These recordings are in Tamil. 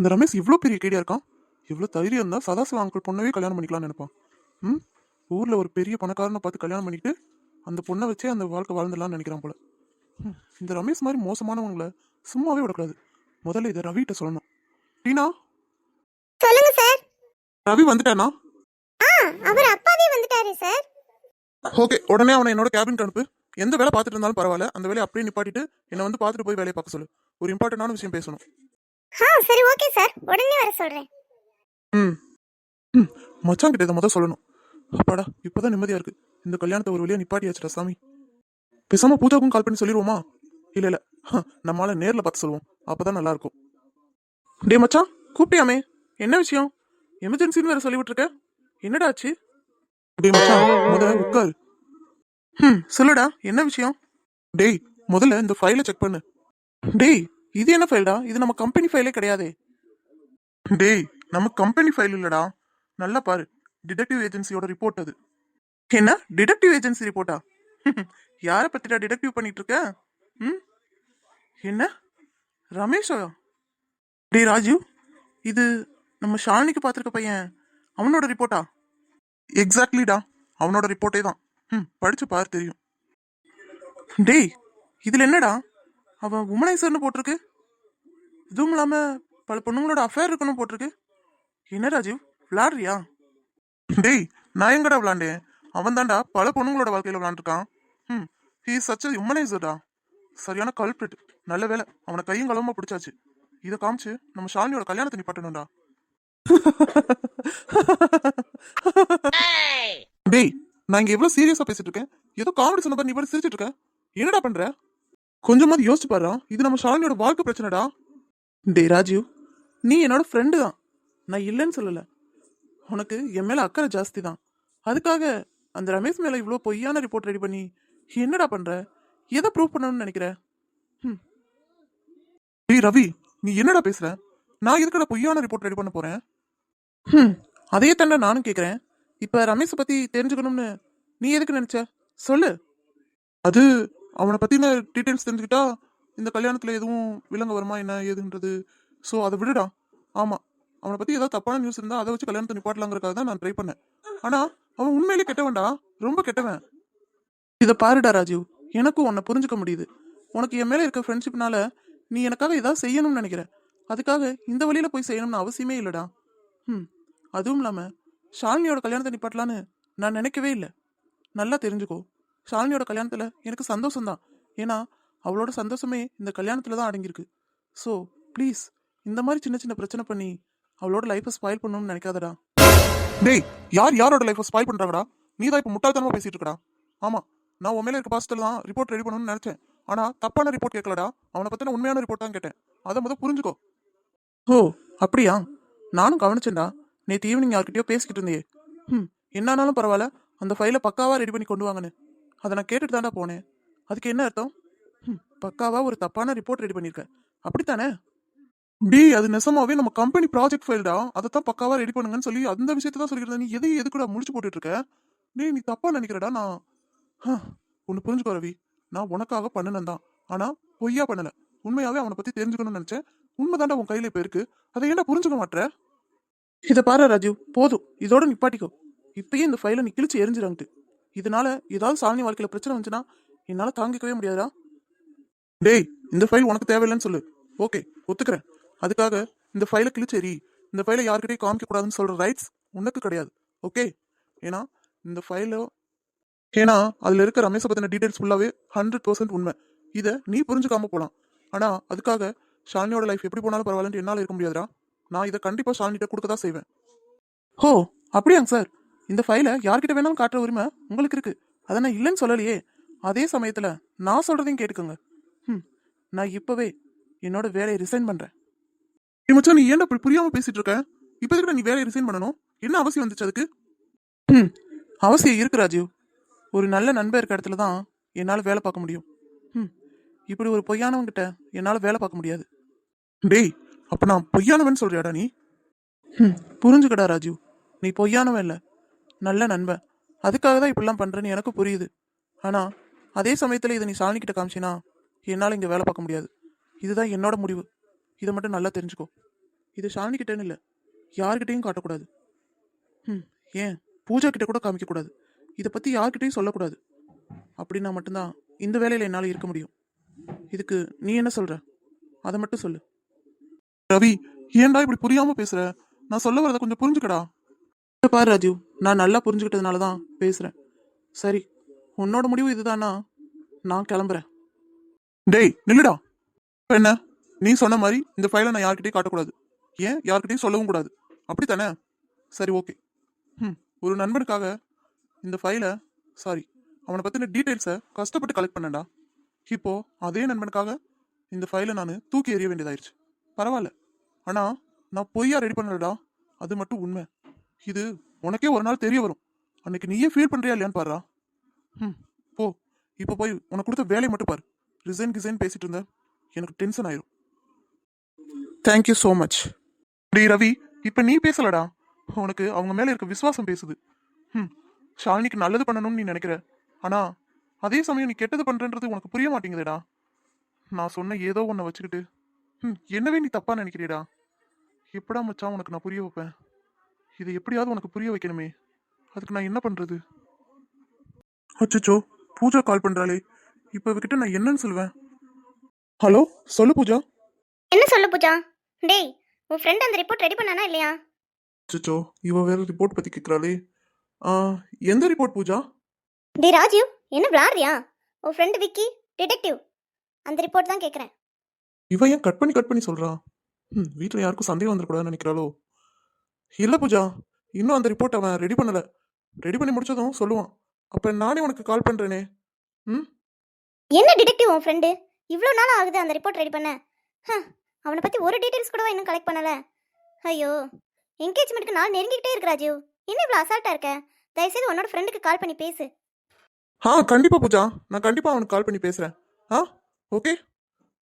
அந்த ரமேஷ் இவ்வளோ பெரிய கேடியா இருக்கான்? இவ்வளோ தைரியம் இருந்தால் சதாசிவ அங்கிள் பொண்ணவே கல்யாணம் பண்ணிக்கலாம்னு நினைப்பான். ம்? ஊரில் ஒரு பெரிய பணக்காரனை பார்த்து கல்யாணம் பண்ணிட்டு அந்த பொண்ணை வச்சே அந்த வாழ்க்கை வாழ்ந்துடலாம்னு நினைக்கிறான் போல. இந்த ரமேஷ் மாதிரி மோசமானவங்கள சும்மாவே விடக்கூடாது. முதல்ல இதை ரவிகிட்ட சொல்லணும். டீனா? சொல்லுங்க சார் ரவி வந்துட்டானா? அவர் அப்பாவே வந்துட்டாரு சார் ஓகே உடனே அவனை என்னோட கேபினுக்கு அனுப்பு. எந்த வேலை பார்த்துட்டு இருந்தாலும் பரவாயில்ல. அந்த வேலையை அப்படியே நிப்பாட்டிட்டு என்னை வந்து பார்த்துட்டு போய் வேலையை பார்க்க சொல்லு. ஒரு இம்பார்ட்டண்டான விஷயம் பேசணும். ஆ சரி ஓகே சார் உடனே வர சொல்றேன். ம் ம் மச்சான் கிட்ட இதை முதல் சொல்லணும். அப்பாடா இப்போதான் நிம்மதியா இருக்கு. இந்த கல்யாணத்தை ஒரு வழியா நிப்பாட்டியாச்சுடா சாமி. பேசாம பூஜாவுக்கும் கால் பண்ணி சொல்லிடுவோமா? இல்ல இல்ல. நம்மளால நேர்ல பார்த்து சொல்லுவோம். அப்பதான் நல்லா இருக்கும் டே மச்சான் கூப்பிட்டியாமே? என்ன விஷயம்? எமர்ஜென்சின்னு வேற சொல்லி விட்டுருக்க என்னடா ஆச்சு? டேய் மச்சான் முதல்ல உட்கார். ம் சொல்லுடா என்ன விஷயம்? டேய் முதல்ல இந்த ஃபைலை செக் பண்ணு. டேய் இது என்ன ஃபைல்டா இது நம்ம கம்பெனி ஃபைலே கிடையாதே. டேய் நம்ம கம்பெனி ஃபைல் இல்லடா. நல்லா பாரு. டிடெக்டிவ் ஏஜென்சியோட ரிப்போர்ட் அது. என்ன? டிடெக்டிவ் ஏஜென்சி ரிப்போர்ட்டா யாரை பத்திடா டிடெக்டிவ் பண்ணிட்டு இருக்க ம்? என்ன? ரமேஷா? டேய் ராஜீவ் இது நம்ம ஷாலினிக்கு பார்த்துருக்க பையன். அவனோட ரிப்போர்ட்டா எக்ஸாக்ட்லிடா அவனோட ரிப்போர்ட்டே தான். ம் படிச்சு பாரு தெரியும். டேய் இதில் என்னடா? அவன் உமனைசர்னு போட்டிருக்கு. இதுவும் இல்லாம பல பொண்ணுங்களோட அஃபேர் இருக்கணும் போட்டிருக்கு. என்ன ராஜீவ்? விளாடுறியா டேய் நான் எங்கடா விளாண்டேன் அவன் தான்டா பல பொண்ணுங்களோட வாழ்க்கையில விளாண்டுருக்கான் ம் ஹீ சச் ஹியூமனைசர்டா சரியான கல்பிரிட் நல்ல வேலை அவனை கையும் களவுமா பிடிச்சாச்சு. இதை காமிச்சு நம்ம ஷாலினியோட கல்யாணத்தை நிப்பாட்டணும்டா. டேய் நான் இங்க எவ்வளவு சீரியஸா பேசிட்டு இருக்கேன்? ஏதோ காமெடி சொன்ன நீ பாட்டு சிரிச்சிட்டு இருக்க? என்னடா பண்ற? கொஞ்சமாவது யோசிச்சு பாரு இது நம்ம ஷாலினியோட வாழ்க்கை பிரச்சனைடா. டே ராஜீவ் நீ என்னோட ஃப்ரெண்டு தான். நான் இல்லைன்னு சொல்லலை. உனக்கு என் மேலே அக்கறை ஜாஸ்தி தான். அதுக்காக அந்த ரமேஷ் மேலே இவ்வளோ பொய்யான ரிப்போர்ட் ரெடி பண்ணி என்னடா பண்ற? எதை ப்ரூவ் பண்ணணும்னு நினைக்கிற? ம். டேய் ரவி நீ என்னடா பேசுற? நான் எதுக்கடா பொய்யான ரிப்போர்ட் ரெடி பண்ண போறேன்? ம் அதே தாண்டா நானும் கேட்குறேன் இப்போ ரமேஷை பத்தி தெரிஞ்சுக்கணும்னு நீ எதுக்கு நினைச்ச? சொல்லு. அது அவனை பற்றின டீட்டெயில்ஸ் தெரிஞ்சுக்கிட்டா இந்த கல்யாணத்தில் எதுவும் விலங்க வருமா என்ன ஏதுன்றது. ஸோ அதை விடுடா. ஆமாம் அவனை பற்றி ஏதாவது தப்பான நியூஸ் இருந்தால் அதை வச்சு கல்யாணத்தை நிப்பாட்டலாங்கிறக்காக தான் நான் ட்ரை பண்ணேன். ஆனால் அவன் உண்மையிலே கெட்டவன்டா. ரொம்ப கெட்டவன். இதை பாருடா ராஜீவ். எனக்கும் உன்னை புரிஞ்சுக்க முடியுது. உனக்கு என் மேலே இருக்க ஃப்ரெண்ட்ஷிப்னால நீ எனக்காக ஏதாவது செய்யணும்னு நினைக்கிற. அதுக்காக இந்த வழியில் போய் செய்யணும்னு அவசியமே இல்லைடா. ம் அதுவும் இல்லாமல் ஷாலினியோட கல்யாணத்தை நிப்பாட்டலான்னு நான் நினைக்கவே இல்லை. நல்லா தெரிஞ்சுக்கோ. ஷாலினியோட கல்யாணத்துல எனக்கு சந்தோஷம்தான். ஏன்னா அவளோட சந்தோஷமே இந்த கல்யாணத்துல தான் அடங்கியிருக்கு. ஸோ ப்ளீஸ் இந்த மாதிரி சின்ன சின்ன பிரச்சனை பண்ணி அவளோட லைஃப்பை ஸ்பாயில் பண்ணணும்னு நினைக்காதடா. டேய் யார் யாரோட லைஃப்பை ஸ்பாயில் பண்றாங்கடா? நீ தான் இப்போ முட்டாள்தனமா பேசிட்டு இருக்கடா ஆமா நான் உண்மையில இருக்க பாஸ்டர் தான் ரிப்போர்ட் ரெடி பண்ணணும்னு நினைச்சேன். ஆனா தப்பான ரிப்போர்ட் கேட்கலடா. அவனை பத்தின உண்மையான ரிப்போர்ட் தான் கேட்டேன். அதை முத புரிஞ்சுக்கோ. ஓ அப்படியா? நானும் கவனிச்சேன்டா. நேற்று ஈவினிங் யார்கிட்டயோ பேசிக்கிட்டு இருந்தியே ம் என்னானாலும் பரவாயில்ல. அந்த ஃபைலை பக்காவாக ரெடி பண்ணி கொண்டு வாங்கன்னு. அதை நான் கேட்டுட்டு தான்டா போனேன். அதுக்கு என்ன அர்த்தம்? ம் பக்காவா ஒரு தப்பான ரிப்போர்ட் ரெடி பண்ணியிருக்க அப்படித்தானே? டி அது நெசமாவே நம்ம கம்பெனி ப்ராஜெக்ட் ஃபைல்டா? அதை தான் பக்காவா ரெடி பண்ணுங்கன்னு சொல்லி அந்த விஷயத்தை தான் சொல்லிக்கிறத நீ எதை எதுக்குடா முடிச்சு போட்டுட்டு இருக்க? நீ நீ தப்பா நினைக்கிறடா நான். ஒன்று புரிஞ்சுக்கோ ரவி. நான் உனக்காக பண்ணினேன் தான். ஆனா பொய்யா பண்ணல. உண்மையாவே அவனை பத்தி தெரிஞ்சுக்கணும்னு நினைச்சேன். உண்மைதாண்டா உன் கையில இப்ப இருக்கு. அதை ஏன்டா புரிஞ்சுக்க மாட்ற? இதை பாரு ராஜீவ். போதும். இதோட நிப்பாட்டிக்கோ. இப்பயே இந்த ஃபைலை நீ கிழிச்சு எரிஞ்சிடாங்கட்டு இதனால ஏதாவது சாலினி வாழ்க்கையில பிரச்சனை வந்துச்சுன்னா என்னால தாங்கிக்கவே முடியாதா டேய் இந்த ஃபைல் உனக்கு தேவையில்லைன்னு சொல்லு. ஓகே ஒத்துக்கிறேன். அதுக்காக இந்த ஃபைலை கிழிச்சேரி இந்த ஃபைலை யார்கிட்டயும் காமிக்க கூடாதுன்னு சொல்ற ரைட்ஸ் உனக்கு கிடையாது. ஓகே? ஏன்னா இந்த ஃபைல ஏன்னா அதுல இருக்க ரமேஷை பத்தின டீடைல்ஸ் ஃபுல்லாவே ஹண்ட்ரட் பர்சன்ட் உண்மை. இதை நீ புரிஞ்சுக்காம போலாம். ஆனா அதுக்காக ஷாலினியோட லைஃப் எப்படி போனாலும் பரவாயில்லன்ட்டு என்னால இருக்க முடியாதுடா. நான் இதை கண்டிப்பா ஷாலினிட்ட கொடுக்க தான் செய்வேன். ஹோ அப்படியாங்க சார். இந்த ஃபைலை யார்கிட்ட வேணாலும் காட்டுற உரிமை உங்களுக்கு இருக்கு. அதை நான் இல்லைன்னு சொல்லலையே. அதே சமயத்துல நான் சொல்றதையும் கேட்டுக்கோங்க. ம் நான் இப்பவே என்னோட வேலையை ரிசைன் பண்றேன். நீ மச்சான் நீ ஏன்டா இப்படி புரியாம பேசிட்டு இருக்க? இப்போ எதுக்குடா நீ வேலையை ரிசைன் பண்ணணும்? என்ன அவசியம் வந்துச்சு அதுக்கு? ம் அவசியம் இருக்கு ராஜீவ். ஒரு நல்ல நண்பர் இருக்க இடத்துல தான் என்னால் வேலை பார்க்க முடியும். ம் இப்படி ஒரு பொய்யானவங்கிட்ட என்னால் வேலை பார்க்க முடியாது. டேய் அப்ப நான் பொய்யானவன் சொல்றியாடா நீ? ம் புரிஞ்சுக்கடா ராஜீவ். நீ பொய்யானவன் இல்லை. நல்ல நண்பன். அதுக்காக தான் இப்படிலாம் பண்ணுறேன்னு எனக்கு புரியுது. ஆனால் அதே சமயத்தில் இதை நீ சாலினிக்கிட்ட காமிச்சினா என்னால் இங்கே வேலை பார்க்க முடியாது. இதுதான் என்னோட முடிவு. இதை மட்டும் நல்லா தெரிஞ்சுக்கோ. இது சாணிக்கிட்டேன்னு இல்லை. யார்கிட்டையும் காட்டக்கூடாது. ம் ஏன்? பூஜா கிட்ட கூட காமிக்கக்கூடாது. இதை பற்றி யார்கிட்டையும் சொல்லக்கூடாது. அப்படின்னா மட்டும்தான் இந்த வேலையில் என்னால் இருக்க முடியும். இதுக்கு நீ என்ன சொல்ற? அதை மட்டும் சொல்லு. ரவி ஏன்டா இப்படி புரியாமல் பேசுகிற நான் சொல்ல வரதை கொஞ்சம் புரிஞ்சுக்கடா. பாரு ராஜீவ் நான் நல்லா புரிஞ்சுக்கிட்டதுனால தான் பேசுறேன். சரி உன்னோட முடிவு இதுதானா? நான் கிளம்புறேன். டேய் நில்லுடா. இப்போ என்ன? நீ சொன்ன மாதிரி இந்த ஃபைலை நான் யார்கிட்டயும் காட்டக்கூடாது. ஏன்? யார்கிட்டயும் சொல்லவும் கூடாது. அப்படி தானே சரி ஓகே. ம் ஒரு நண்பனுக்காக இந்த ஃபைலை சாரி அவனை பற்றின டீட்டெயில்ஸை கஷ்டப்பட்டு கலெக்ட் பண்ணேன்டா. இப்போ அதே நண்பனுக்காக இந்த ஃபைலை நான் தூக்கி எறிய வேண்டியதாயிருச்சு. பரவாயில்ல. ஆனால் நான் பொய்யா ரெடி பண்ணலடா. அது மட்டும் உண்மை. இது உனக்கே ஒரு நாள் தெரிய வரும். அன்னைக்கு நீயே ஃபீல் பண்ணுறியா இல்லையான்னு பாருடா. ம் போ. இப்போ போய் உனக்கு கொடுத்த வேலையை மட்டும் பாரு. ரிசைன் கிசைன் பேசிட்டு இருந்தேன். எனக்கு டென்ஷன் ஆயிரும். தேங்க்யூ ஸோ மச் டி ரவி இப்போ நீ பேசலடா. உனக்கு அவங்க மேலே இருக்க விசுவாசம் பேசுது. ம் ஷாலினிக்கு நல்லது பண்ணணும்னு நீ நினைக்கிற. ஆனால் அதே சமயம் நீ கெட்டது பண்ணுறன்றது உனக்கு புரிய மாட்டேங்குதுடா. நான் சொன்ன ஏதோ ஒன்றை வச்சுக்கிட்டு. ம் என்னவே நீ தப்பாக நினைக்கிறியடா. எப்படா மச்சான் உனக்கு நான் புரிய வைப்பேன்? இதை எப்படியாவது உனக்கு புரிய வைக்கணுமே. அதுக்கு நான் என்ன பண்றது? அச்சச்சோ பூஜா கால் பண்றாளே. இப்போ இவகிட்ட நான் என்னன்னு சொல்லுவேன்? ஹலோ சொல்லு பூஜா. என்ன சொல்ல பூஜா? டேய் உன் ஃப்ரெண்ட் அந்த ரிப்போர்ட் ரெடி பண்ணானா இல்லையா? அச்சச்சோ இவ வேற ரிப்போர்ட் பத்தி கேட்குறாளே எந்த ரிப்போர்ட் பூஜா? டேய் ராஜீவ் என்ன விளாடுறியா உன் ஃப்ரெண்டு விக்கி டிடெக்டிவ் அந்த ரிப்போர்ட் தான் கேட்குறேன் இவ ஏன் கட் பண்ணி கட் பண்ணி சொல்றா? ம் வீட்டில் யாருக்கும் சந்தேகம் வந்துடக்கூடாதுன்னு நினைக்கிறாளோ? இல்லை பூஜா இன்னும் அந்த ரிப்போர்ட் அவன் ரெடி பண்ணல. ரெடி பண்ணி முடிச்சதும் சொல்லுவான். அப்போ நானே உனக்கு கால் பண்றேனே. ம்? என்ன டிடெக்டிவ் உன் ஃப்ரெண்டு இவ்வளோ நாள் ஆகுது அந்த ரிப்போர்ட் ரெடி பண்ண. ஹ, அவனை பற்றி ஒரு டீட்டெயில்ஸ் கூட இன்னும் கலெக்ட் பண்ணல? ஐயோ என்கேஜ்மெண்ட்டுக்கு நாள் நெருங்கிக்கிட்டே இருக்கு ராஜீவ். என்ன இவ்வளோ அசால்ட்டாக இருக்க? தயவுசெய்து உன்னோட ஃப்ரெண்டுக்கு கால் பண்ணி பேசு. ஆ கண்டிப்பா பூஜா. நான் கண்டிப்பா அவனுக்கு கால் பண்ணி பேசுறேன். ஆ ஓகே.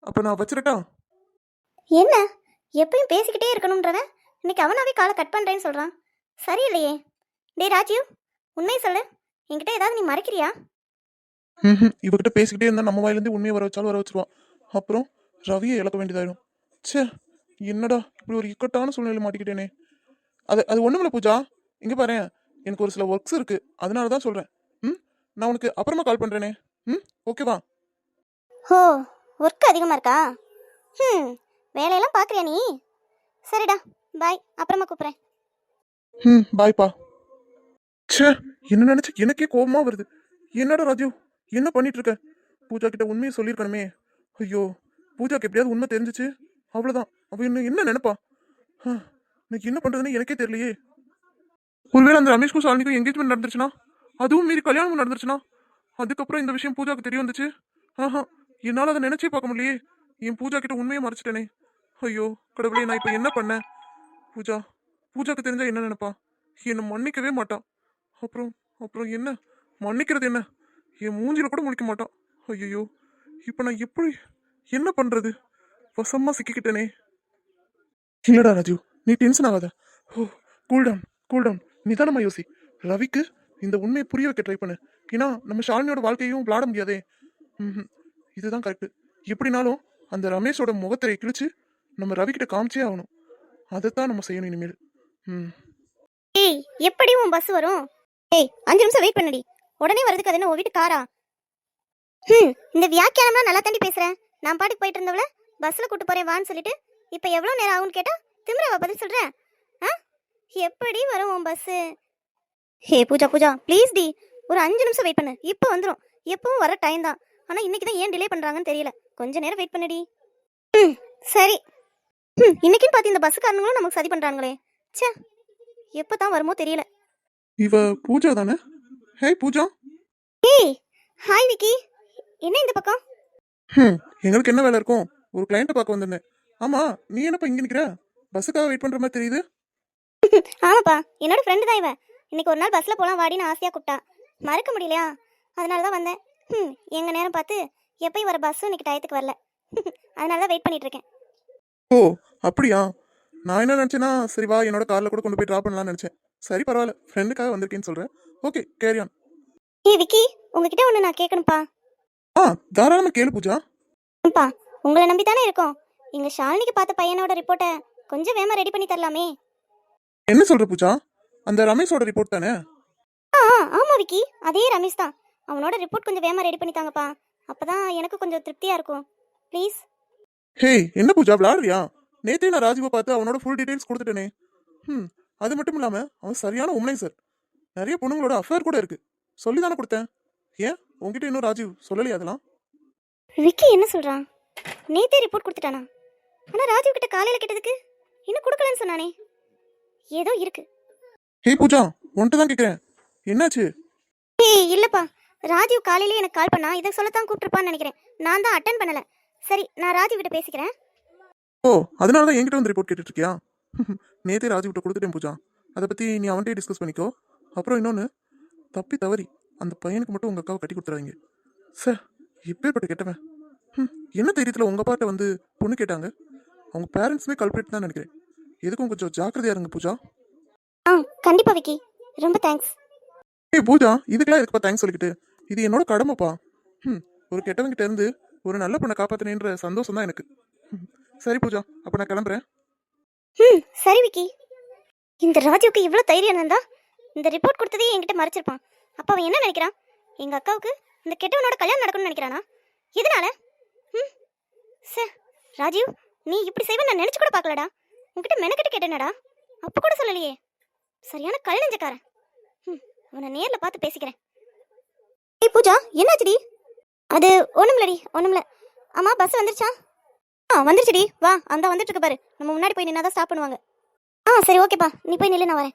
அப்போ நான் வச்சிரட்டா? என்ன? எப்பயும் பேசிக்கிட்டே இருக்கணுன்றவன் இன்னைக்கு அவனாவே காலை கட் பண்ணுறேன்னு சொல்கிறான் சரியில்லையே. டேய் ராஜீவ் உண்மையை சொல்லு. என்கிட்ட ஏதாவது நீ மறைக்கிறியா? ம் இவகிட்ட பேசிக்கிட்டே இருந்தா நம்ம வாயிலேருந்து உண்மையை வர வச்சாலும் வர வச்சிருவான். அப்புறம் ரவியை இழக்க வேண்டியதாயிடும். ச்சே என்னடா இப்படி ஒரு இக்கட்டான சூழ்நிலை மாட்டிக்கிட்டேனே. அது அது ஒண்ணுமில்ல பூஜா. இங்க பாரு எனக்கு ஒரு சில ஒர்க்ஸ் இருக்கு. அதனால தான் சொல்றேன். ம்? நான் உனக்கு அப்புறமா கால் பண்றேனே. ம்? ஓகேவா ஓ ஒர்க் அதிகமாக இருக்கா? ம் வேலையெல்லாம் பார்க்குறியா நீ? சரிடா. பாய் அப்புறமா கூப்பிட்றேன். ம் பாய்ப்பா. ச்சே என்ன நினைச்சு எனக்கே கோபமா வருது. என்னடா ராஜு என்ன பண்ணிட்டு இருக்க பூஜா கிட்ட உண்மையை சொல்லியிருக்கணுமே. ஐயோ பூஜாக்கு எப்படியாவது உண்மை தெரிஞ்சுச்சு. அவ்வளோதான் அவ இன்னும் என்ன நினைப்பா? இன்னைக்கு என்ன பண்றதுன்னு எனக்கே தெரியலையே. ஒருவேளை அந்த ரமேஷ்க்கும் ஷாலினிக்கும் என்கேஜ்மெண்ட் நடந்துருச்சுன்னா அதுவும் மீறி கல்யாணம் நடந்துருச்சுன்னா அதுக்கப்புறம் இந்த விஷயம் பூஜாக்கு தெரிய வந்துச்சு? ஆஹா என்னால் அதை நினைச்சே பார்க்க முடியலையே. என் பூஜா கிட்ட உண்மையை மறைச்சிட்டேனே. ஐயோ கடவுளே நான் இப்போ என்ன பண்ணேன்? பூஜா பூஜாக்கு தெரிஞ்சா என்ன நினைப்பா? என்னை மன்னிக்கவே மாட்டான் அப்புறம் அப்புறம் என்ன? மன்னிக்கிறது என்ன? என் மூஞ்சில கூட முழிக்க மாட்டான் ஐயோ இப்போ நான் எப்படி என்ன பண்ணுறது வசமாக சிக்கிக்கிட்டேனே. இல்லடா ராஜு நீ டென்ஷன் ஆகாத. Oh cool down cool down யோசி. ரவிக்கு இந்த உண்மையை புரிய வைக்க ட்ரை பண்ணு. ஏன்னா நம்ம ஷாலினியோட வாழ்க்கையும் விளாட முடியாதே. ம்ஹும். இதுதான் கரெக்டு எப்படினாலும் அந்த ரமேஷோட முகத்திரையை கிழிச்சு நம்ம ரவி காமிச்சே ஆகணும். அதைத்தான் நம்ம செய்யணும் இனிமேல். ம். ஏய் எப்படி உன் பஸ் வரும்? ஏய் அஞ்சு நிமிஷம் வெயிட் பண்ணுடி. உடனே வரதுக்கு அது என்ன உன் வீட்டு காரா? ம் இந்த வியாக்கியானம்லாம் நல்லா தாண்டி பேசுறேன் நான் பாட்டுக்கு போயிட்டு இருந்தவள பஸ்ல கூட்டு போறேன் வான்னு சொல்லிட்டு இப்போ எவ்வளோ நேரம் ஆகும்னு கேட்டால் திமிரவா பதில் சொல்கிறேன் ஆ? எப்படி வரும் உன் bus hey Pooja Pooja please D ஒரு அஞ்சு நிமிஷம் வெயிட் பண்ணு. இப்போ வந்துடும் எப்பவும் வர டைம் தான். ஆனால் இன்னைக்கு தான் ஏன் டிலே பண்ணுறாங்கன்னு தெரியல. கொஞ்ச நேரம் வெயிட் பண்ணுடி. ம் சரி. இன்னைக்குன்னு பார்த்து இந்த பஸ்ஸுக்காரங்களும் நமக்கு சதி பண்றாங்களே. ச்சே எப்போ தான் வருமோ தெரியல. இவ பூஜா தானே? ஹே பூஜா. ஏய் ஹாய் விக்கி. என்ன இந்த பக்கம்? ஹம் எங்களுக்கு என்ன வேலை இருக்கும்? ஒரு கிளைண்ட்டை பார்க்க வந்திருந்தேன். ஆமா நீ என்னப்பா இங்க நிக்கிற? பஸ்ஸுக்காக வெயிட் பண்ற மாதிரி தெரியுது. ஆமாப்பா என்னோட ஃப்ரெண்டு தான் இவன். இன்னைக்கு ஒரு நாள் பஸ்ல போலாம் வாடின்னு ஆசையா கூப்பிட்டா மறக்க முடியலையா? அதனால தான் வந்தேன். ம் எங்க நேரம் பார்த்து எப்பயும் வர பஸ்ஸும் இன்னைக்கு டயத்துக்கு வரல. அதனால தான் வெயிட் பண்ணிட்டு இருக்கேன். ஓ அப்படியா? நான் என்ன நினைச்சேன்னா சரி வா என்னோட கார்ல கூட கொண்டு போய் ட்ராப் பண்ணலாம்னு நினைச்சேன். சரி பரவாயில்ல ஃப்ரெண்டுக்காக வந்திருக்கேன்னு சொல்றேன். ஓகே கேரியான் ஏய் விக்கி உங்ககிட்ட ஒன்று நான் கேட்கணும்ப்பா ஆ தாராளமா கேளு பூஜா. பா உங்களை நம்பி தானே இருக்கோம். எங்க ஷாலினிக்கு பார்த்த பையனோட ரிப்போர்ட்டை கொஞ்சம் வேகமா ரெடி பண்ணி தரலாமே. என்ன சொல்ற பூஜா? அந்த ரமேஷோட ரிப்போர்ட் தானே? ஆ ஆ, ஆமா விக்கி அதே ரமேஷ் தான். அவனோட ரிப்போர்ட் கொஞ்சம் வேகமா ரெடி பண்ணி தாங்கப்பா. அப்பதான் எனக்கு கொஞ்சம் திருப்தியா இருக்கும். ப்ளீஸ் ஹேய் என்ன பூஜா விளாடுறியா? நேத்தே நான் ராஜீவை பார்த்து அவனோட ஃபுல் டீடைல்ஸ் கொடுத்துட்டேனே. ம் அது மட்டும் இல்லாம அவன் சரியான உண்மை சார் நிறைய பொண்ணுங்களோட அஃபேர் கூட இருக்கு. சொல்லி தானே கொடுத்தேன். ஏன்? உன்கிட்ட இன்னும் ராஜீவ் சொல்லலையா அதெல்லாம்? விக்கி என்ன சொல்றான்? நேத்தே ரிப்போர்ட் கொடுத்துட்டானா? ஆனா ராஜீவ் கிட்ட காலையில கேட்டதுக்கு இன்னும் கொடுக்கலன்னு சொன்னானே. ஏதோ இருக்கு. ஹே பூஜா உன்கிட்ட தான் கேட்குறேன் என்னாச்சு? ஏய் இல்லப்பா. ராஜீவ் காலையில எனக்கு கால் பண்ணா இதை சொல்லத்தான் கூப்பிட்டுருப்பான்னு நினைக்கிறேன். நான் தான் அட்டன் பண்ணல. சரி நான் ராஜீவ் கிட்ட பேசிக்கிறேன். ஓ அதனால தான் என்கிட்ட வந்து ரிப்போர்ட் கேட்டுட்டு இருக்கியா நேத்தே ராஜீவ்கிட்ட கொடுத்துட்டேன் பூஜா. அதை பற்றி நீ அவன்கிட்டயே டிஸ்கஸ் பண்ணிக்கோ. அப்புறம் இன்னொன்று தப்பி தவறி அந்த பையனுக்கு மட்டும் உங்கள் அக்காவை கட்டி கொடுத்துறாதீங்க. சார் எப்பேற்பட்ட கெட்டவன். என்ன தைரியத்தில் உங்கள் பாட்ட வந்து பொண்ணு கேட்டாங்க? அவங்க பேரண்ட்ஸுமே கல்பிரேட் தான் நினைக்கிறேன். எதுக்கும் கொஞ்சம் ஜாக்கிரதையா இருங்க பூஜா. ஆ கண்டிப்பா விக்கி. ரொம்ப தேங்க்ஸ் ஏய் பூஜா இதுக்கெல்லாம் எதுக்குப்பா தேங்க்ஸ் சொல்லிக்கிட்டு? இது என்னோட கடமைப்பா. ம் ஒரு கெட்டவங்கிட்ட இருந்து ஒரு நல்ல பொண்ணை காப்பாத்தினேன்ற சந்தோஷம் தான் எனக்கு. ம், சரி பூஜா அப்போ நான் கிளம்புறேன். ம் சரி விக்கி. இந்த ராஜுவுக்கு இவ்வளோ தைரியம் இருந்தா இந்த ரிப்போர்ட் கொடுத்ததே என்கிட்ட மறைச்சிருப்பான். அப்போ அவன் என்ன நினைக்கிறான்? எங்க அக்காவுக்கு இந்த கெட்டவனோட கல்யாணம் நடக்கணும்னு நினைக்கிறானா? எதனால? ம் சார் ராஜீவ் நீ இப்படி செய்வ நான் நினச்சி கூட பார்க்கலடா. உன்கிட்ட மெனக்கிட்ட கேட்டேனடா. அப்போ கூட சொல்லலையே. சரியான கல் நெஞ்சக்காரன். ம் உன்னை நேரில் பார்த்து பேசிக்கிறேன். ஏய் பூஜா என்னாச்சுடி? அது ஒன்றுமில்லடி ஒன்றும் இல்லை அம்மா பஸ் வந்துருச்சா? ஆ வந்துருச்சுடி. வா அந்த வந்துட்டு இருக்கு பாரு. நம்ம முன்னாடி போய் நின்னா தான் ஸ்டாப் பண்ணுவாங்க. ஆ சரி ஓகேப்பா நீ போய் நில்லு நான் வரேன்.